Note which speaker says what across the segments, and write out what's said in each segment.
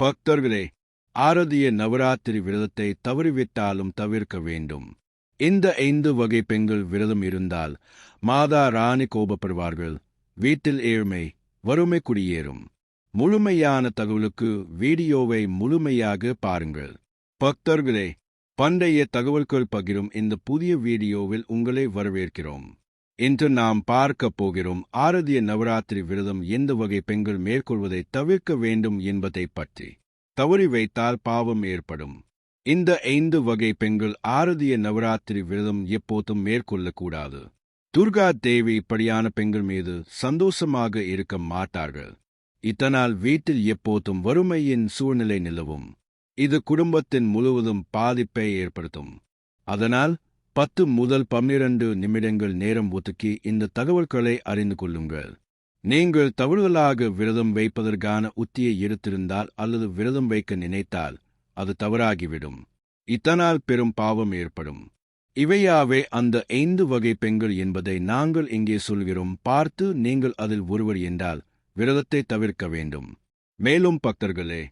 Speaker 1: பக்தர்களே ஆரதிய நவராத்திரி விரதத்தை தவறிவிட்டாலும் தவிர்க்க வேண்டும். இந்த ஐந்து வகை பெண்கள் விரதம் இருந்தால் மாதா ராணி கோபப்படுவார்கள். வீட்டில் ஏழ்மை வறுமை குடியேறும். முழுமையான தகவலுக்கு வீடியோவை முழுமையாக பாருங்கள். பக்தர்களே பண்டைய தகவல்கள் பகிரும் இந்த புதிய வீடியோவில் உங்களை வரவேற்கிறோம். இன்று நாம் பார்க்கப் போகிறோம் ஆரதிய நவராத்திரி விரதம் எந்த வகை பெண்கள் மேற்கொள்வதை தவிர்க்க வேண்டும் என்பதை பற்றி. தவறி வைத்தால் பாவம் ஏற்படும். இந்த ஐந்து வகை பெண்கள் ஆரதிய நவராத்திரி விரதம் எப்போதும் மேற்கொள்ளக்கூடாது. துர்கா தேவி இப்படியான பெண்கள் மீது சந்தோஷமாக இருக்க மாட்டார்கள். இதனால் வீட்டில் எப்போதும் வறுமையின் சூழ்நிலை நிலவும். இது குடும்பத்தின் முழுவதும் பாதிப்பை ஏற்படுத்தும். அதனால் பத்து முதல் பன்னிரண்டு நிமிடங்கள் நேரம் ஒதுக்கி இந்த தகவல்களை அறிந்து கொள்ளுங்கள். நீங்கள் தவறுதலாக விரதம் வைப்பதற்கான உத்தியை எடுத்திருந்தால் அல்லது விரதம் வைக்க நினைத்தால் அது தவறாகிவிடும். இதனால் பெரும் பாவம் ஏற்படும். இவையாவே அந்த ஐந்து வகை பெண்கள் என்பதை நாங்கள் இங்கே சொல்கிறோம். பார்த்து நீங்கள் அதில் ஒருவர் என்றால் விரதத்தை தவிர்க்க வேண்டும். மேலும் பக்தர்களே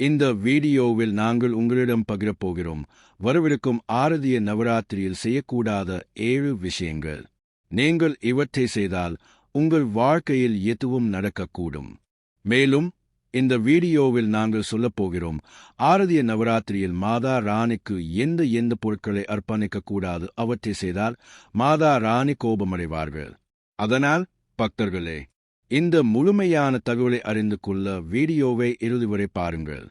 Speaker 1: இந்த வீடியோவில் நாங்கள் உங்களிடம் பகிரப் போகிறோம் வரவிருக்கும் ஆரதிய நவராத்திரியில் செய்யக்கூடாத ஏழு விஷயங்கள். நீங்கள் இவற்றை செய்தால் உங்கள் வாழ்க்கையில் எதுவும் நடக்கக்கூடும். மேலும் இந்த வீடியோவில் நாங்கள் சொல்லப் போகிறோம் ஆரதிய நவராத்திரியில் மாதா ராணிக்கு எந்த எந்த பொருட்களை அர்ப்பணிக்கக்கூடாது அவற்றை செய்தால் மாதா ராணி கோபமடைவார்கள். அதனால் பக்தர்களே இந்த முழுமையான தகவலை அறிந்து கொள்ள வீடியோவை இறுதி வரை பாருங்கள்.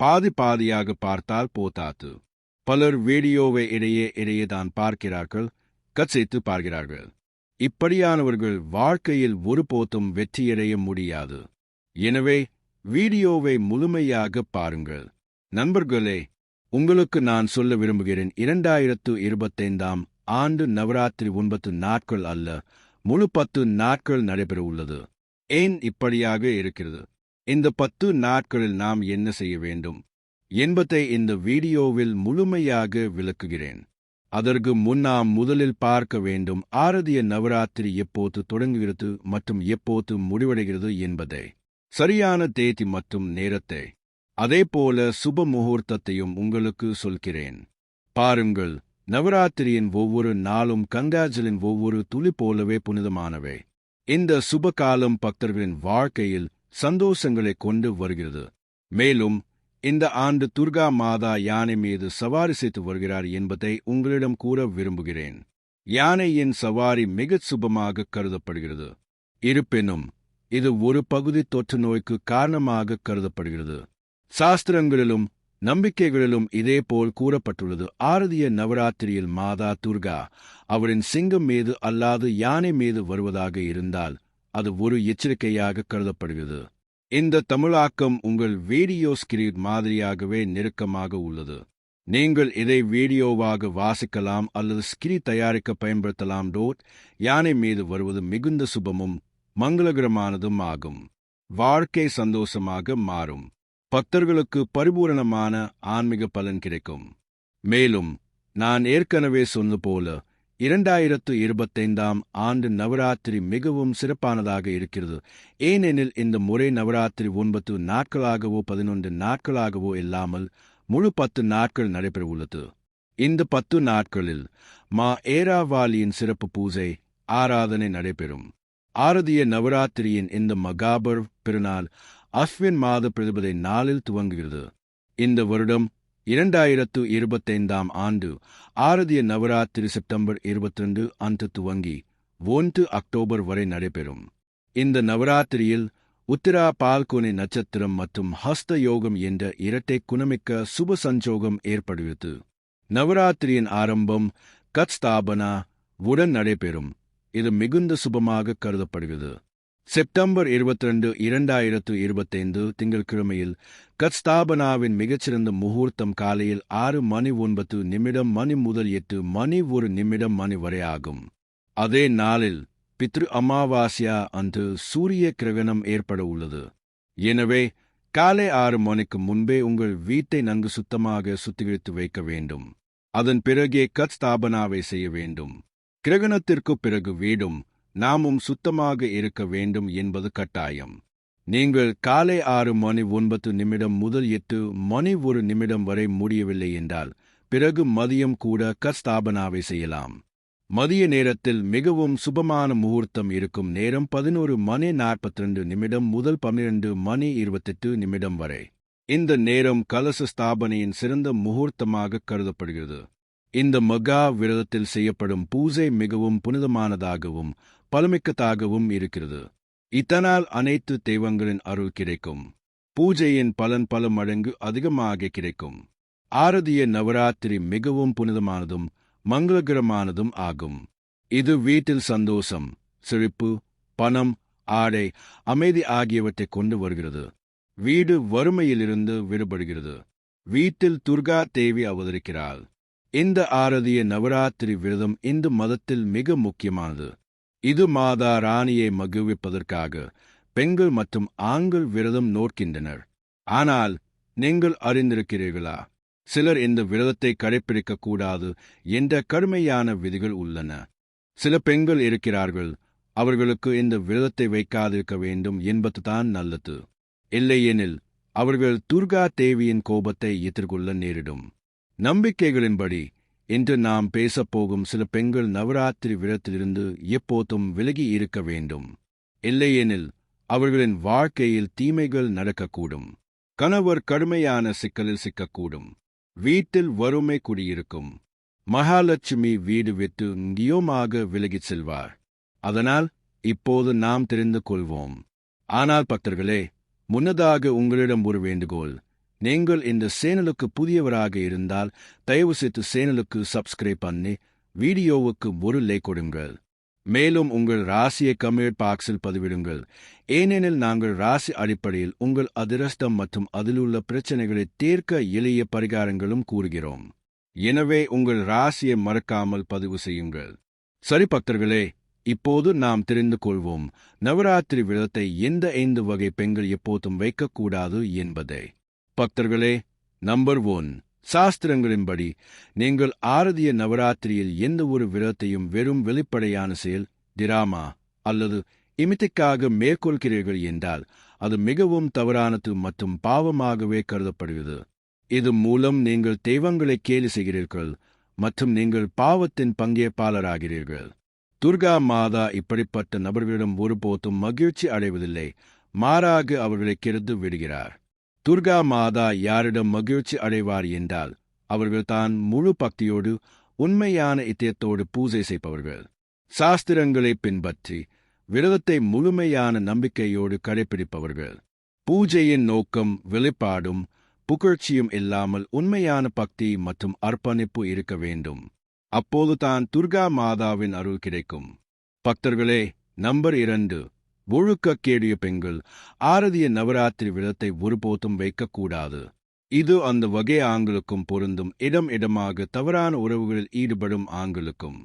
Speaker 1: பாதி பாதியாக பார்த்தால் போதாது. பலர் வீடியோவை இடையே இடையே தான் பார்க்கிறார்கள் கச்சித்து பார்க்கிறார்கள். இப்படியானவர்கள் வாழ்க்கையில் ஒருபோதும் வெற்றியடைய முடியாது. எனவே வீடியோவை முழுமையாக பாருங்கள். நண்பர்களே உங்களுக்கு நான் சொல்ல விரும்புகிறேன் இரண்டாயிரத்து இருபத்தைந்தாம் ஆண்டு நவராத்திரி ஒன்பது நாட்கள் அல்ல முழு பத்து நாட்கள் நடைபெற உள்ளது ஏன் இப்படியாக இருக்கிறது? இந்த பத்து நாட்களில் நாம் என்ன செய்ய வேண்டும்? என்பதை இந்த வீடியோவில் முழுமையாக விளக்குகிறேன். அதற்கு முன் நாம் முதலில் பார்க்க வேண்டும் ஆரதிய நவராத்திரி எப்போது தொடங்குகிறது மற்றும் எப்போது முடிவடைகிறது என்பதை. சரியான தேதி மற்றும் நேரத்தை. அதேபோல சுப முகூர்த்தத்தையும் உங்களுக்கு சொல்கிறேன். பாருங்கள் நவராத்திரியின் ஒவ்வொரு நாளும் கங்காஜலின் ஒவ்வொரு துளி போலவே புனிதமானவை. இந்த சுபகாலம் பக்தர்களின் வாழ்க்கையில் சந்தோஷங்களை கொண்டு வருகிறது. மேலும் இந்த ஆண்டு துர்கா மாதா யானை மீது சவாரி செய்து வருகிறார் என்பதை உங்களிடம் கூற விரும்புகிறேன். யானையின் சவாரி மிகச் சுபமாக கருதப்படுகிறது. இருப்பினும் இது ஒரு பகுதி தொற்று நோய்க்கு காரணமாக கருதப்படுகிறது. சாஸ்திரங்களிலும் நம்பிக்கைகளிலும் இதேபோல் கூறப்பட்டுள்ளது. ஆரதிய நவராத்திரியில் மாதா துர்கா அவரின் சிங்கம் மீது அல்லாது யானை மீது வருவதாக இருந்தால் அது ஒரு எச்சரிக்கையாக கருதப்படுகிறது. இந்த தமிழாக்கம் உங்கள் வீடியோ ஸ்கிரீன் மாதிரியாகவே நெருக்கமாக உள்ளது. நீங்கள் இதை வீடியோவாக வாசிக்கலாம் அல்லது ஸ்கிரி தயாரிக்க பயன்படுத்தலாம். டோட் யானை மீது வருவது மிகுந்த சுபமும் மங்களகரமானதும் ஆகும். வாழ்க்கை சந்தோஷமாக மாறும். பக்தர்களுக்கு பரிபூரணமான ஆன்மீக பலன் கிடைக்கும். மேலும் நான் ஏற்கனவே சொன்னது போல இரண்டாயிரத்து இருபத்தைந்தாம் ஆண்டு நவராத்திரி மிகவும் சிறப்பானதாக இருக்கிறது. ஏனெனில் இந்த முறை நவராத்திரி ஒன்பது நாட்களாகவோ பதினொன்று நாட்களாகவோ இல்லாமல் முழு பத்து நாட்கள் நடைபெறவுள்ளது. இந்த பத்து நாட்களில் மா ஏராவாலியின் சிறப்பு பூஜை ஆராதனை நடைபெறும். ஆரதிய நவராத்திரியின் இந்த மகாபர் பெருநாள் அஸ்வின் மாத பிரதிபதை நாளில் துவங்குகிறது. இந்த வருடம் இரண்டாயிரத்து இருபத்தைந்தாம் ஆண்டு ஆரதிய நவராத்திரி செப்டம்பர் இருபத்தி ரெண்டு அன்று துவங்கி ஒன்று அக்டோபர் வரை நடைபெறும். இந்த நவராத்திரியில் உத்திரா பால்குனி நட்சத்திரம் மற்றும் ஹஸ்த யோகம் என்ற இரட்டை குணமிக்க சுப சஞ்சோகம் ஏற்படுகிறது. நவராத்திரியின் ஆரம்பம் கத் ஸ்தாபனா உடன் நடைபெறும். இது மிகுந்த சுபமாக கருதப்படுகிறது. செப்டம்பர் இருபத்தி ரெண்டு இரண்டாயிரத்து இருபத்தைந்து திங்கட்கிழமையில் கத்ஸ்தாபனாவின் மிகச்சிறந்த முகூர்த்தம் காலையில் ஆறு மணி ஒன்பது நிமிடம் மணி முதல் எட்டு மணி ஒரு நிமிடம் மணி வரை ஆகும். அதே நாளில் பித்ரு அமாவாசியா அன்று சூரிய கிரகணம் ஏற்பட உள்ளது. எனவே காலை ஆறு மணிக்கு முன்பே உங்கள் வீட்டை நன்கு சுத்தமாக சுத்திகரித்து வைக்க வேண்டும். அதன் பிறகே கத் ஸ்தாபனாவை செய்ய வேண்டும். கிரகணத்திற்கு பிறகு வீடும் நாமும் சுத்தமாக இருக்க வேண்டும் என்பது கட்டாயம். நீங்கள் காலை ஆறு மணி ஒன்பது நிமிடம் முதல் எட்டு மணி ஒரு நிமிடம் வரை முடியவில்லை என்றால் பிறகு மதியம் கூட கஸ்தாபனாவை செய்யலாம். மதிய நேரத்தில் மிகவும் சுபமான முகூர்த்தம் இருக்கும் நேரம் பதினோரு மணி நாற்பத்தி ரெண்டு நிமிடம் முதல் பன்னிரண்டு மணி இருபத்தெட்டு நிமிடம் வரை. இந்த நேரம் கலச ஸ்தாபனையின் சிறந்த முகூர்த்தமாக கருதப்படுகிறது. இந்த மகா விரதத்தில் செய்யப்படும் பூஜை மிகவும் புனிதமானதாகவும் பலமிக்கதாகவும் இருக்கிறது. இதனால் அனைத்து தெய்வங்களின் அருள் கிடைக்கும். பூஜையின் பலன் பல மடங்கு அதிகமாக கிடைக்கும். ஆரதிய நவராத்திரி மிகவும் புனிதமானதும் மங்களகரமானதும் ஆகும். இது வீட்டில் சந்தோஷம் செழிப்பு பணம் ஆடை அமைதி ஆகியவற்றை கொண்டு வருகிறது. வீடு வறுமையிலிருந்து விடுபடுகிறது. வீட்டில் துர்கா தேவி அவதரிக்கிறாள். இந்த ஆரதிய நவராத்திரி விரதம் இந்து மதத்தில் மிக முக்கியமானது. இது மாதா ராணியை மகிழ்விப்பதற்காக பெண்கள் மற்றும் ஆண்கள் விரதம் நோக்கின்றனர். ஆனால் நீங்கள் அறிந்திருக்கிறீர்களா? சிலர் இந்த விரதத்தை கடைப்பிடிக்க கூடாது என்ற கடுமையான விதிகள் உள்ளன. சில பெண்கள் இருக்கிறார்கள். அவர்களுக்கு இந்த விரதத்தை வைக்காதிருக்க வேண்டும் என்பதுதான் நல்லது. இல்லையெனில் அவர்கள் துர்கா தேவியின் கோபத்தை எதிர்கொள்ள நேரிடும். நம்பிக்கைகளின்படி இன்று நாம் பேசப்போகும் சில பெண்கள் நவராத்திரி விழத்திலிருந்து எப்போதும் விலகி இருக்க வேண்டும். இல்லையெனில் அவர்களின் வாழ்க்கையில் தீமைகள் நடக்கக்கூடும். கணவர் கடுமையான சிக்கலில் சிக்கக்கூடும். வீட்டில் வறுமை குடியிருக்கும். மகாலட்சுமி வீடு விட்டு நியோமாக விலகிச் செல்வார். அதனால் இப்போது நாம் தெரிந்து கொள்வோம். ஆனால் பக்தர்களே முன்னதாக உங்களிடம் ஒரு வேண்டுகோள். நீங்கள் இந்த சேனலுக்கு புதியவராக இருந்தால் தயவுசெய்து சேனலுக்கு சப்ஸ்கிரைப் பண்ணி வீடியோவுக்கு ஒரு லைக் கொடுங்கள். மேலும் உங்கள் ராசியை கமெண்ட் பாக்ஸில் பதிவிடுங்கள். ஏனெனில் நாங்கள் ராசி அடிப்படையில் உங்கள் அதிரஷ்டம் மற்றும் அதிலுள்ள பிரச்சனைகளை தீர்க்க எளிய பரிகாரங்களும் கூறுகிறோம். எனவே உங்கள் ராசியை மறக்காமல் பதிவு செய்யுங்கள். சரி பக்தர்களே இப்போது நாம் தெரிந்து கொள்வோம். நவராத்திரி விழத்தை எந்த ஐந்து வகை பெண்கள் எப்போதும் வைக்கக்கூடாது என்பதை. பக்தர்களே நம்பர் ஒன் சாஸ்திரங்களின்படி நீங்கள் ஆரதிய நவராத்திரியில் எந்த ஒரு விரதத்தையும் வெறும் வெளிப்படையான செயல் டிராமா அல்லது இமித்திக்காக மேற்கொள்கிறீர்கள் என்றால் அது மிகவும் தவறானது மற்றும் பாவமாகவே கருதப்படுகிறது. இது மூலம் நீங்கள் தெய்வங்களை கேலி செய்கிறீர்கள் மற்றும் நீங்கள் பாவத்தின் பங்கேற்பாளராகிறீர்கள். துர்கா மாதா இப்படிப்பட்ட நபர்களிடம் ஒருபோதும் மகிழ்ச்சி அடைவதில்லை மாறாக அவர்களை கெடுத்து விடுகிறார். துர்கா மாதா யாரிடம் மகிழ்ச்சி அடைவார் என்றால் அவர்கள் தான் முழு பக்தியோடு உண்மையான இதயத்தோடு பூஜை செய்பவர்கள். சாஸ்திரங்களை பின்பற்றி விரதத்தை முழுமையான நம்பிக்கையோடு கடைபிடிப்பவர்கள் பூஜையின் நோக்கம் வெளிப்பாடும் புகழ்ச்சியும் இல்லாமல் உண்மையான பக்தி மற்றும் அர்ப்பணிப்பு இருக்க வேண்டும். அப்போதுதான் துர்கா மாதாவின் அருள் கிடைக்கும். பக்தர்களே நம்பர் இரண்டு ஒழுக்கக்கேடிய பெண்கள் ஆரதிய நவராத்திரி விரதத்தை ஒருபோதும் வைக்கக்கூடாது. இது அந்த வகை ஆண்களுக்கும் பொருந்தும். இடம் இடமாக தவறான உறவுகளில் ஈடுபடும் ஆண்களுக்கும்.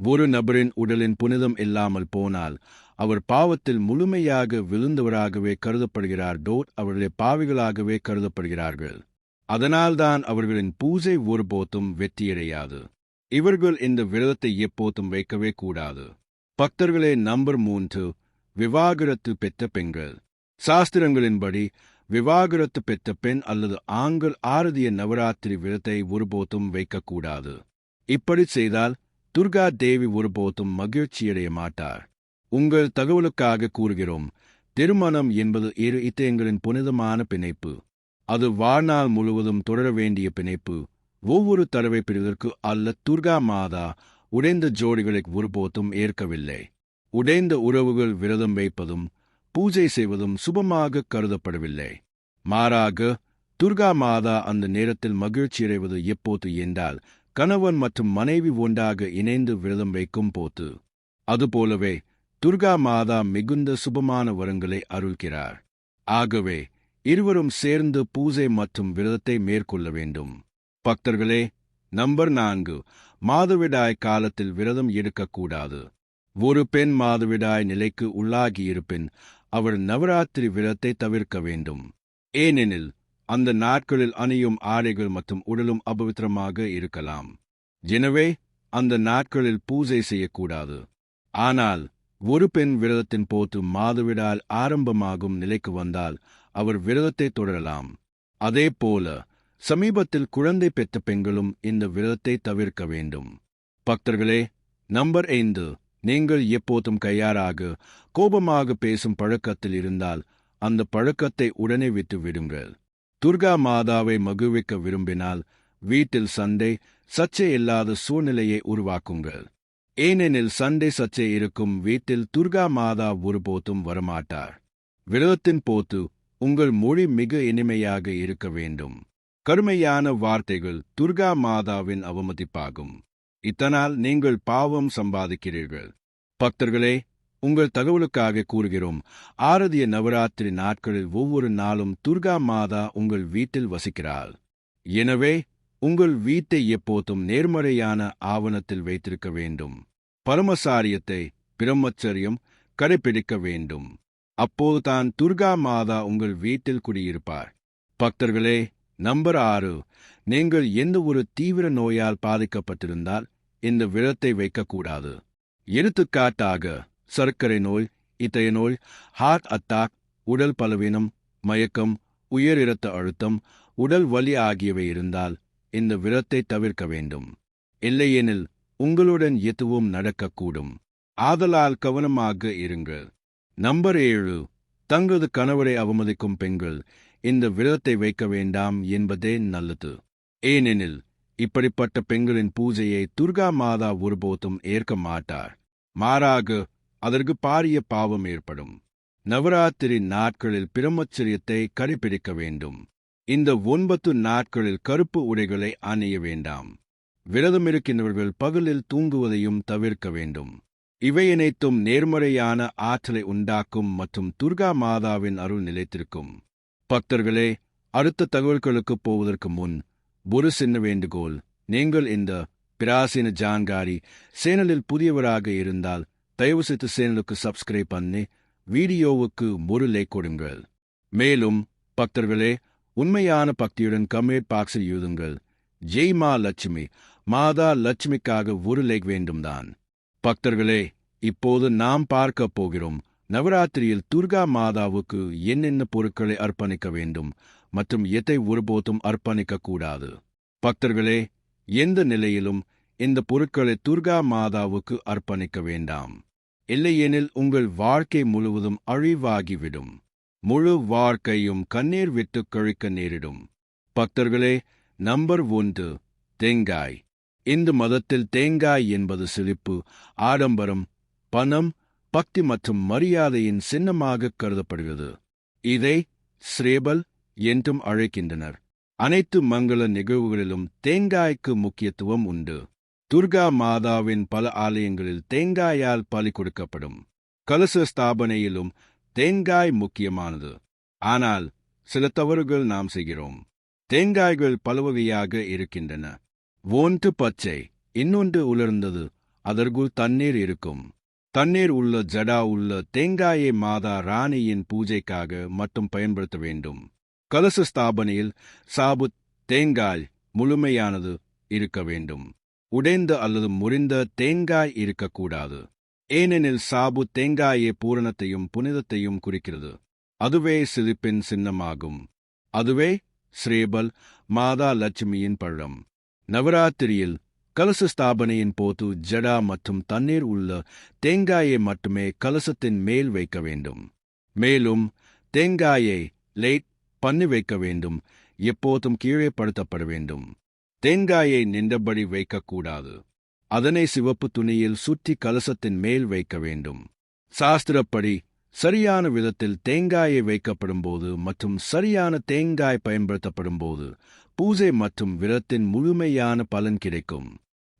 Speaker 1: ஒரு நபரின் உடலின் புனிதம் இல்லாமல் போனால் அவர் பாவத்தில் முழுமையாக விழுந்தவராகவே கருதப்படுகிறார். டோட் அவர்களை பாவிகளாகவே கருதப்படுகிறார்கள். அதனால்தான் அவர்களின் பூஜை ஒருபோதும் வெற்றியடையாது. இவர்கள் இந்த விரதத்தை எப்போதும் வைக்கவே கூடாது. பக்தர்களே நம்பர் மூன்று விவாகரத்து பெற்ற பெண்கள். சாஸ்திரங்களின்படி விவாகரத்து பெற்ற பெண் அல்லது ஆண்கள் ஆரதிய நவராத்திரி விரத்தை ஒருபோதும் வைக்கக்கூடாது. இப்படி செய்தால் துர்கா தேவி ஒருபோதும் மகிழ்ச்சியடைய மாட்டார். உங்கள் தகவலுக்காக கூறுகிறோம் திருமணம் என்பது இரு இதயங்களின் புனிதமான பிணைப்பு. அது வாழ்நாள் முழுவதும் தொடர வேண்டிய பிணைப்பு. ஒவ்வொரு தடவை பிரிவதற்கு அல்ல துர்கா மாதா உடைந்த ஜோடிகளை ஒருபோதும் ஏற்கவில்லை. உடைந்த உறவுகள் விரதம் வைப்பதும் பூஜை செய்வதும் சுபமாக கருதப்படவில்லை. மாறாக துர்கா மாதா அந்த நேரத்தில் மகிழ்ச்சியடைவது எப்போது என்றால் கணவன் மற்றும் மனைவி ஒன்றாக இணைந்து விரதம் வைக்கும் போது. அதுபோலவே துர்கா மாதா மிகுந்த சுபமான வரங்களை அருள்கிறார். ஆகவே இருவரும் சேர்ந்து பூஜை மற்றும் விரதத்தை மேற்கொள்ள வேண்டும். பக்தர்களே நம்பர் நான்கு. மாதவிடாய் காலத்தில் விரதம் எடுக்கக்கூடாது. ஒரு பெண் மாதவிடாய் நிலைக்கு உள்ளாகியிருப்பின் அவர் நவராத்திரி விரத்தை தவிர்க்க வேண்டும். ஏனெனில் அந்த நாட்களில் அணியும் ஆடைகள் மற்றும் உடலும் அபவித்திரமாக இருக்கலாம். எனவே அந்த நாட்களில் பூஜை செய்யக்கூடாது. ஆனால் ஒரு பெண் விரதத்தின் போது மாதவிடால் ஆரம்பமாகும் நிலைக்கு வந்தால் அவர் விரதத்தை தொடரலாம். அதேபோல சமீபத்தில் குழந்தை பெற்ற பெண்களும் இந்த விரதத்தை தவிர்க்க வேண்டும். பக்தர்களே நம்பர் ஐந்து. நீங்கள் எப்போதும் கையாறாக கோபமாக பேசும் பழக்கத்தில் இருந்தால் அந்த பழக்கத்தை உடனே விட்டு விடுங்கள். துர்கா மாதாவை மகிழ்விக்க விரும்பினால் வீட்டில் சண்டை சர்ச்சை இல்லாத சூழ்நிலையை உருவாக்குங்கள். ஏனெனில் சண்டை சர்ச்சை இருக்கும் வீட்டில் துர்கா மாதா ஒருபோதும் வரமாட்டார். விரதத்தின் போது உங்கள் மொழி மிக இனிமையாக இருக்க வேண்டும். கருமையான வார்த்தைகள் துர்கா மாதாவின் அவமதிப்பாகும். இதனால் நீங்கள் பாவம் சம்பாதிக்கிறீர்கள். பக்தர்களே உங்கள் தகவலுக்காக கூறுகிறோம் ஆரதிய நவராத்திரி நாட்களில் ஒவ்வொரு நாளும் துர்கா மாதா உங்கள் வீட்டில் வசிக்கிறாள். எனவே உங்கள் வீட்டை எப்போதும் நேர்மறையான ஆவணத்தில் வைத்திருக்க வேண்டும். பரமசாரியத்தை பிரம்மச்சரியம் கடைபிடிக்க வேண்டும். அப்போதுதான் துர்கா மாதா உங்கள் வீட்டில் குடியிருப்பார். பக்தர்களே நம்பர் ஆறு நீங்கள் எந்த ஒரு தீவிர நோயால் பாதிக்கப்பட்டிருந்தால் இந்த விரத்தை வைக்கக்கூடாது. எடுத்துக்காட்டாக சர்க்கரை நோய் இதய நோய் ஹார்ட் அட்டாக் உடல் பலவீனம் மயக்கம் உயர் இரத்த அழுத்தம் உடல் வலி ஆகியவை இருந்தால் இந்த விரத்தை தவிர்க்க வேண்டும். இல்லையெனில் உங்களுடன் எதுவும் நடக்கக்கூடும். ஆதலால் கவனமாக இருங்கள். நம்பர் ஏழு தங்களது கணவரை அவமதிக்கும் பெண்கள் இந்த விரதத்தை வைக்க வேண்டாம் என்பதே நல்லது. ஏனெனில் இப்படிப்பட்ட பெண்களின் பூஜையை துர்கா மாதா ஒருபோதும் ஏற்க மாட்டார். மாறாக அதற்கு பாரிய பாவம் ஏற்படும். நவராத்திரி நாட்களில் பிரம்மச்சரியத்தை கடைபிடிக்க வேண்டும். இந்த ஒன்பது நாட்களில் கருப்பு உடைகளை அணிய வேண்டாம். விரதம் இருக்கின்றவர்கள் பகலில் தூங்குவதையும் தவிர்க்க வேண்டும். இவையனைத்தும் நேர்மறையான ஆற்றலை உண்டாக்கும் மற்றும் துர்கா மாதாவின் அருள் நிலைத்திருக்கும். பக்தர்களே அடுத்த தகவல்களுக்கு போவதற்கு முன் ஒரு சின்ன வேண்டுகோள். நீங்கள் இந்த பிராசீன ஜான்காரி சேனலில் புதியவராக இருந்தால் தயவு செய்து சேனலுக்கு சப்ஸ்கிரைப் பண்ணி வீடியோவுக்கு ஒரு லைக் கொடுங்கள். மேலும் பக்தர்களே உண்மையான பக்தியுடன் கமெண்ட் பாக்ஸில் எழுதுங்கள். ஜெய் மா லட்சுமி மாதா லட்சுமிக்காக ஒரு லைக் வேண்டும்தான். பக்தர்களே இப்போது நாம் பார்க்க போகிறோம் நவராத்திரியில் துர்கா மாதாவுக்கு என்னென்ன பொருட்களை அர்ப்பணிக்க வேண்டும் மற்றும் எதை ஒருபோதும் அர்ப்பணிக்க கூடாது? பக்தர்களே எந்த நிலையிலும் இந்த பொருட்களை துர்கா மாதாவுக்கு அர்ப்பணிக்க வேண்டாம். இல்லையெனில் உங்கள் வாழ்க்கை முழுவதும் அழிவாகிவிடும். முழு வாழ்க்கையும் கண்ணீர் விட்டு கழிக்க நேரிடும். பக்தர்களே நம்பர் ஒன்று தேங்காய். இந்து மதத்தில் தேங்காய் என்பது சிரிப்பு ஆடம்பரம் பணம் பக்தி மற்றும் மரியாதையின் சின்னமாக கருதப்படுகிறது. இதை ஸ்ரேபல் என்றும் அழைக்கின்றனர். அனைத்து மங்கள நிகழ்வுகளிலும் தேங்காய்க்கு முக்கியத்துவம் உண்டு. துர்கா மாதாவின் பல ஆலயங்களில் தேங்காயால் பலி கொடுக்கப்படும். கலச ஸ்தாபனையிலும் தேங்காய் முக்கியமானது. ஆனால் சில தவறுகள் நாம் செய்கிறோம். தேங்காய்கள் பலவகையாக இருக்கின்றன. ஒன்று பச்சை இன்னொன்று உலர்ந்தது. அதற்குள் தண்ணீர் இருக்கும். தண்ணீர் உள்ள ஜடா உள்ள தேங்காயை மாதா ராணியின் பூஜைக்காக மட்டும் பயன்படுத்த வேண்டும். கலச ஸ்தாபனையில் சாபுத் தேங்காய் முழுமையானது இருக்க வேண்டும். உடைந்த அல்லது முறிந்த தேங்காய் இருக்கக்கூடாது. ஏனெனில் சாபு தேங்காயே பூரணத்தையும் புனிதத்தையும் குறிக்கிறது. அதுவே சிரிப்பின் சின்னமாகும். அதுவே ஸ்ரீபல் மாதா லட்சுமியின் பழம். நவராத்திரியில் கலச ஸ்தாபனையின் போது ஜடா மற்றும் தண்ணீர் உள்ள தேங்காயை மட்டுமே கலசத்தின் மேல் வைக்க வேண்டும். மேலும் தேங்காயை லேட் பண்ணி வைக்க வேண்டும். எப்போதும் கீழே படுத்தப்பட வேண்டும். தேங்காயை நின்றபடி வைக்கக்கூடாது. அதனை சிவப்பு துணியில் சுற்றி கலசத்தின் மேல் வைக்க வேண்டும். சாஸ்திரப்படி சரியான விதத்தில் தேங்காயை வைக்கப்படும் போது மற்றும் சரியான தேங்காய் பயன்படுத்தப்படும் போது பூஜை மற்றும் விரத்தின் முழுமையான பலன் கிடைக்கும்.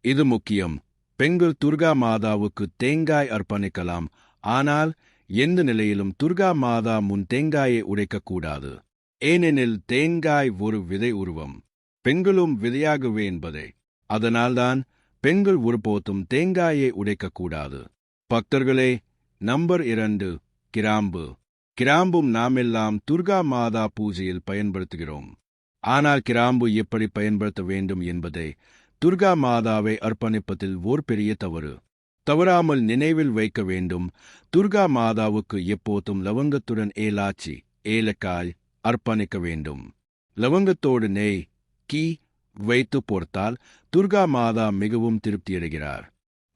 Speaker 1: இது முக்கியம். பெண்கள் துர்கா மாதாவுக்கு தேங்காய் அர்ப்பணிக்கலாம். ஆனால் எந்த நிலையிலும் துர்கா மாதா முன் தேங்காயை உடைக்கக்கூடாது. ஏனெனில் தேங்காய் ஒரு விதை உருவம். பெண்களும் விதையாகவே என்பதே. அதனால்தான் பெண்கள் ஒருபோதும் தேங்காயை உடைக்கக்கூடாது. பக்தர்களே நம்பர் இரண்டு கிராம்பு. கிராம்பும் நாமெல்லாம் துர்கா மாதா பூஜையில் பயன்படுத்துகிறோம். ஆனால் கிராம்பு எப்படி பயன்படுத்த வேண்டும் என்பதை துர்கா மாதாவை அர்ப்பணிப்பதில் ஓர் பெரிய தவறு. தவறாமல் நினைவில் வைக்க வேண்டும். துர்கா மாதாவுக்கு எப்போதும் லவங்கத்துடன் ஏலாச்சி ஏலக்காய் அர்ப்பணிக்க வேண்டும். லவங்கத்தோடு நெய் கீ வைத்து பொறுத்தால் துர்கா மாதா மிகவும் திருப்தியடைகிறார்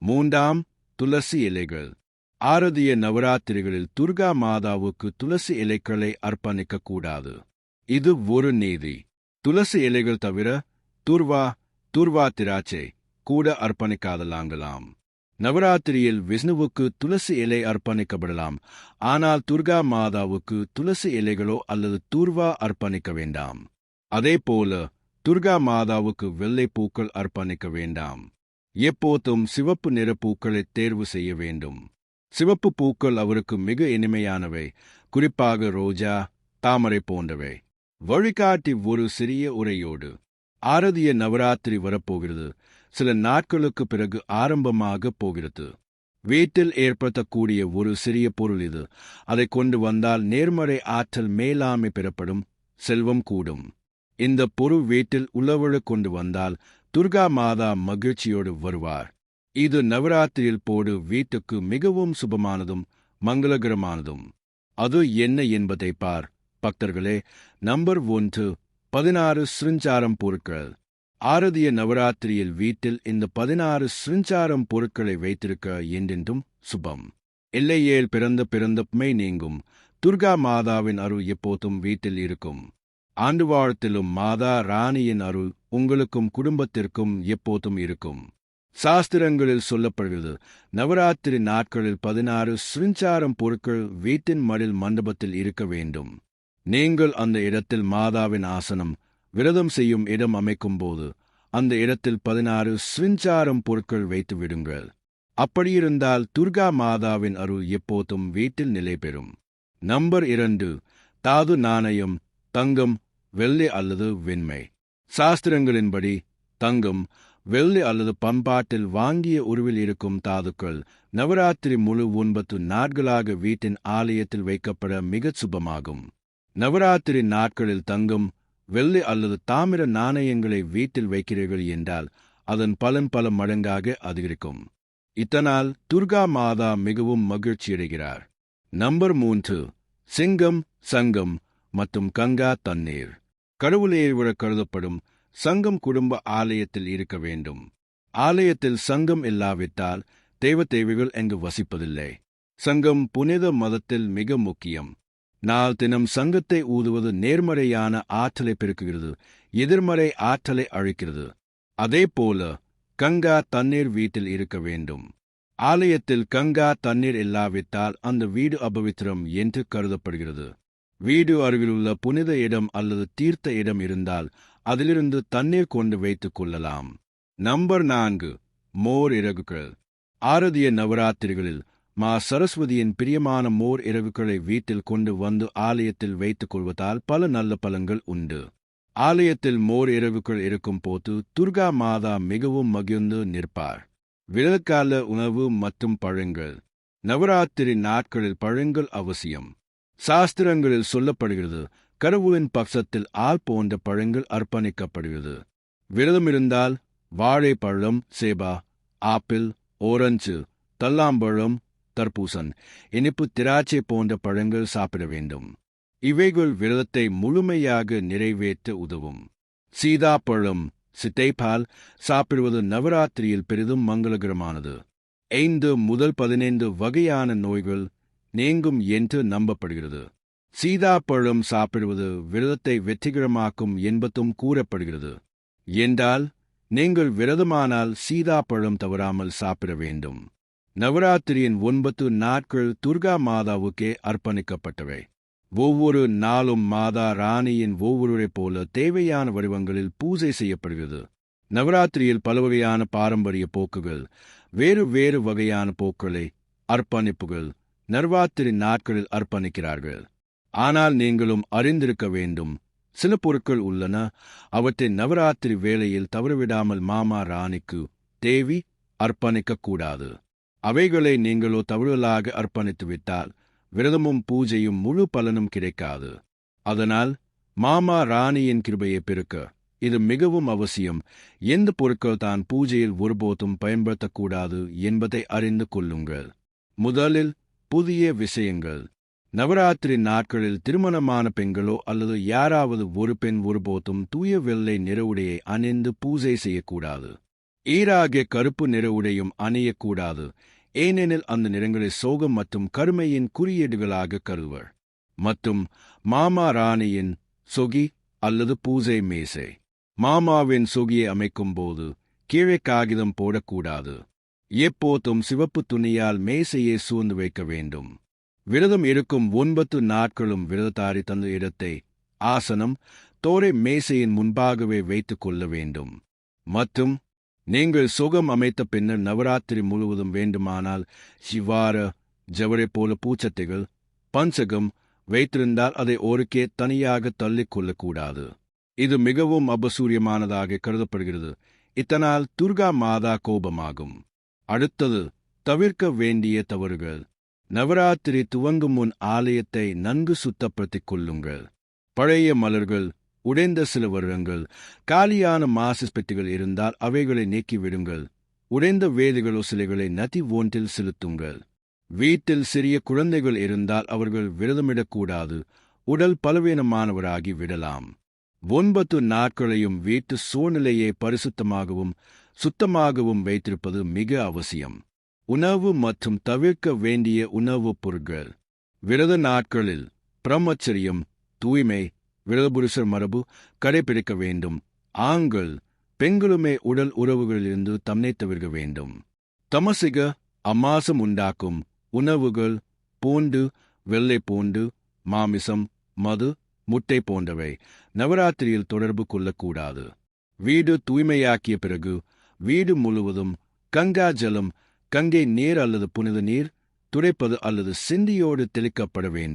Speaker 1: மூன்றாம் துளசி இலைகள். ஆரதிய நவராத்திரிகளில் துர்கா மாதாவுக்கு துளசி இலைகளை அர்ப்பணிக்க கூடாது. இது ஒரு நீதி. துளசி இலைகள் தவிர துர்வா துர்வா திராட்சை கூட அர்ப்பணிக்காதலாங்கலாம் நவராத்திரியில் விஷ்ணுவுக்கு துளசி இலை அர்ப்பணிக்கப்படலாம். ஆனால் துர்கா மாதாவுக்கு துளசி இலைகளோ அல்லது தூர்வா அர்ப்பணிக்க வேண்டாம். அதேபோல துர்கா மாதாவுக்கு வெள்ளை பூக்கள் அர்ப்பணிக்க வேண்டாம். எப்போதும் சிவப்பு நிற பூக்களை தேர்வு செய்ய வேண்டும். சிவப்பு பூக்கள் அவருக்கு மிக இனிமையானவை. குறிப்பாக ரோஜா தாமரை போன்றவை. வழிகாட்டி ஒரு சிறிய உரையோடு ஆரதிய நவராத்திரி வரப்போகிறது. சில நாட்களுக்கு பிறகு ஆரம்பமாக போகிறது. வீட்டில் ஏற்படுத்தக்கூடிய ஒரு சிறிய பொருள் இது. அதை கொண்டு வந்தால் நேர்மறை ஆற்றல் மேலாமை பெறப்படும் செல்வம் கூடும். இந்த பொருள் வீட்டில் உழவழ கொண்டு வந்தால் துர்கா மாதா மகிழ்ச்சியோடு வருவார். இது நவராத்திரியில் போடு வீட்டுக்கு மிகவும் சுபமானதும் மங்களகரமானதும். அது என்ன என்பதை பார் பக்தர்களே. நம்பர் ஒன்று பதினாறு ஸ்ரிஞ்சாரம் பொருட்கள். ஆரதிய நவராத்திரியில் வீட்டில் இந்த பதினாறு ஸ்ரிஞ்சாரம் பொருட்களை வைத்திருக்க என்றென்றும் சுபம். எல்லையேல் பிறந்த பிறந்தப்புமே நீங்கும். துர்கா மாதாவின் அருள் எப்போதும் வீட்டில் இருக்கும். ஆண்டு வாழ்த்திலும் மாதா ராணியின் அருள் உங்களுக்கும் குடும்பத்திற்கும் எப்போதும் இருக்கும். சாஸ்திரங்களில் சொல்லப்படுகிறது நவராத்திரி நாட்களில் பதினாறு சிருஞ்சாரம் பொருட்கள் வீட்டின் மடில் மண்டபத்தில் இருக்க வேண்டும். நீங்கள் அந்த இடத்தில் மாதாவின் ஆசனம் விரதம் செய்யும் இடம் அமைக்கும்போது அந்த இடத்தில் பதினாறு ஸ்விஞ்சாரம் பொருட்கள் வைத்து விடுங்கள். அப்படியிருந்தால் துர்கா மாதாவின் அருள் எப்போதும் வீட்டில் நிலை பெறும் நம்பர் இரண்டு தாது நாணயம் தங்கம் வெள்ளி அல்லது வெண்மை. சாஸ்திரங்களின்படி தங்கம் வெள்ளி அல்லது பண்பாட்டில் வாங்கிய உருவில் இருக்கும் தாதுக்கள் நவராத்திரி முழு ஒன்பத்து நாட்களாக வீட்டின் ஆலயத்தில் வைக்கப்பட மிகச் சுபமாகும். நவராத்திரி நாட்களில் தங்கும் வெள்ளி அல்லது தாமிர நாணயங்களை வீட்டில் வைக்கிறீர்கள் என்றால் அதன் பலன் பல மடங்காக அதிகரிக்கும். இதனால் துர்கா மாதா மிகவும் மகிழ்ச்சியடைகிறார் நம்பர் மூன்று சிங்கம் சங்கம் மற்றும் கங்கா தண்ணீர். கடவுளேவிட கருதப்படும் சங்கம் குடும்ப ஆலயத்தில் இருக்க வேண்டும். ஆலயத்தில் சங்கம் இல்லாவிட்டால் தெய்வ தேவைகள் எங்கு வசிப்பதில்லை. சங்கம் புனித மதத்தில் மிக முக்கியம். நாள் தினம் சங்கத்தை ஊதுவது நேர்மறையான ஆற்றலை பெருக்குகிறது எதிர்மறை ஆற்றலை அழிக்கிறது. அதேபோல கங்கா தண்ணீர் வீட்டில் இருக்க வேண்டும். ஆலயத்தில் கங்கா தண்ணீர் இல்லாவிட்டால் அந்த வீடு அபவித்திரம் என்று கருதப்படுகிறது. வீடு அருகிலுள்ள புனித இடம் அல்லது தீர்த்த இடம் இருந்தால் அதிலிருந்து தண்ணீர் கொண்டு வைத்துக் கொள்ளலாம். நம்பர் நான்கு மோர் இறகுகள். ஆரதிய நவராத்திரிகளில் மா சரஸ்வதியின் பிரியமான மோர் இரவுகளை வீட்டில் கொண்டு வந்து ஆலயத்தில் வைத்துக் கொள்வதால் பல நல்ல பலங்கள் உண்டு. ஆலயத்தில் மோர் இரவுகள் இருக்கும் போது துர்கா மாதா மிகவும் மகிழ்ந்து நிற்பார். விழக்கால உணவு மற்றும் பழங்கள். நவராத்திரி நாட்களில் பழங்கள் அவசியம். சாஸ்திரங்களில் சொல்லப்படுகிறது கடவுளின் பக்சத்தில் ஆள் போன்ற பழங்கள் அர்ப்பணிக்கப்படுகிறது. விரதம் இருந்தால் வாழைப்பழம் சேபா ஆப்பிள் ஓரஞ்சு தல்லாம்பழம் தர்பூசன் இனிப்பு திராட்சை போன்ற பழங்கள் சாப்பிட வேண்டும். இவைகள் விரதத்தை முழுமையாக நிறைவேற்ற உதவும். சீதாப்பழம் சித்தைப்பால் சாப்பிடுவது நவராத்திரியில் பெரிதும் மங்களகரமானது. ஐந்து முதல் பதினைந்து வகையான நோய்கள் நீங்கும் என்று நம்பப்படுகிறது. சீதாப்பழம் சாப்பிடுவது விரதத்தை வெற்றிகரமாக்கும் என்பதும் கூறப்படுகிறது. என்றால் நீங்கள் விரதமானால் சீதாப்பழம் தவறாமல் சாப்பிட வேண்டும். நவராத்திரியின் ஒன்பது நாட்கள் துர்கா மாதாவுக்கே அர்ப்பணிக்கப்பட்டவை. ஒவ்வொரு நாளும் மாதா ராணியின் ஒவ்வொருவரை போல தேவையான வடிவங்களில் பூஜை செய்யப்படுகிறது. நவராத்திரியில் பல வகையான பாரம்பரிய போக்குகள் வேறு வேறு வகையான போக்களை அர்ப்பணிப்புகள் நர்வாத்திரி நாட்களில் அர்ப்பணிக்கிறார்கள். ஆனால் நீங்களும் அறிந்திருக்க வேண்டும் சில பொருட்கள் உள்ளன அவற்றை நவராத்திரி வேளையில் தவறவிடாமல் மாமா ராணிக்கு தேவி அர்ப்பணிக்கக்கூடாது அவைகளை நீங்களோ தவறுதலாக அர்ப்பணித்துவிட்டால் விரதமும் பூஜையும் முழு பலனும் கிடைக்காது. அதனால் மாமா ராணியின் கிருபையை பெருக்க இது மிகவும் அவசியம். எந்த பொருட்கள் தான் பூஜையில் ஒருபோதும் பயன்படுத்தக்கூடாது என்பதை அறிந்து கொள்ளுங்கள். முதலில் புதிய விஷயங்கள். நவராத்திரி நாட்களில் திருமணமான பெண்களோ அல்லது யாராவது ஒரு பெண் ஒருபோதும் தூய வெள்ளை நிற உடையை அணிந்து பூஜை செய்யக்கூடாது. ஈராகிய கருப்பு நிற உடையும் அணியக்கூடாது. ஏனெனில் அந்த நிறங்களை சோகம் மற்றும் கருமையின் குறியீடுகளாக கருவர் மற்றும் மாமா ராணியின் சொகி அல்லது பூஜை மேசை. மாமாவின் சொகியை அமைக்கும் போது கீழே காகிதம் போடக்கூடாது. எப்போதும் சிவப்பு துணியால் மேசையை சூழ்ந்து வைக்க வேண்டும். விரதம் இருக்கும் ஒன்பது நாட்களும் விரதத்தாரி தந்த இடத்தை ஆசனம் தோரை மேசையின் முன்பாகவே வைத்துக் கொள்ள வேண்டும். மற்றும் நீங்கள் சுகம் அமைத்த பின்னர் நவராத்திரி முழுவதும் வேண்டுமானால் சிவார ஜவரை போல பூச்சத்தைகள் பஞ்சகம் வைத்திருந்தால் அதை ஒருக்கே தனியாக தள்ளிக்கொள்ளக்கூடாது இது மிகவும் அபசூரியமானதாக கருதப்படுகிறது. இத்தனால் துர்கா மாதா கோபமாகும். அடுத்தது தவிர்க்க வேண்டிய தவறுகள். நவராத்திரி துவங்கும் முன் ஆலயத்தை நன்கு சுத்தப்படுத்திக் கொள்ளுங்கள். பழைய மலர்கள் உடைந்த சில வருடங்கள். காலியான மாசஸ் பெட்டிகள் இருந்தால் அவைகளை நீக்கிவிடுங்கள். உடைந்த வேதிகளோ சிலைகளை நதி ஒன்றில் செலுத்துங்கள். வீட்டில் சிறிய குழந்தைகள் இருந்தால் அவர்கள் விரதமிடக்கூடாது. உடல் பலவீனமானவராகி விடலாம். ஒன்பது நாட்களையும் வீட்டு சூழ்நிலையை பரிசுத்தமாகவும் சுத்தமாகவும் வைத்திருப்பது மிக அவசியம். உணவு மற்றும் தவிர்க்க வேண்டிய உணவுப் பொருட்கள். விரத நாட்களில் பிரம்மச்சரியம் தூய்மை விரதபுருஷர் மரபு கடைபிடிக்க வேண்டும். ஆண்கள் பெண்களுமே உடல் உறவுகளிலிருந்து தம்னை தவிர்க்க வேண்டும். தமசிக அமாசம் உண்டாக்கும் உணவுகள் பூண்டு வெள்ளை பூண்டு மாமிசம் மது முட்டை போன்றவை நவராத்திரியில் தொடர்பு கொள்ளக்கூடாது. வீடு தூய்மையாக்கிய பிறகு வீடு முழுவதும் கங்கா ஜலம் கங்கை நீர் அல்லது புனித நீர் துடைப்பது அல்லது சிந்தியோடு தெளிக்கப்பட வேண்டும்.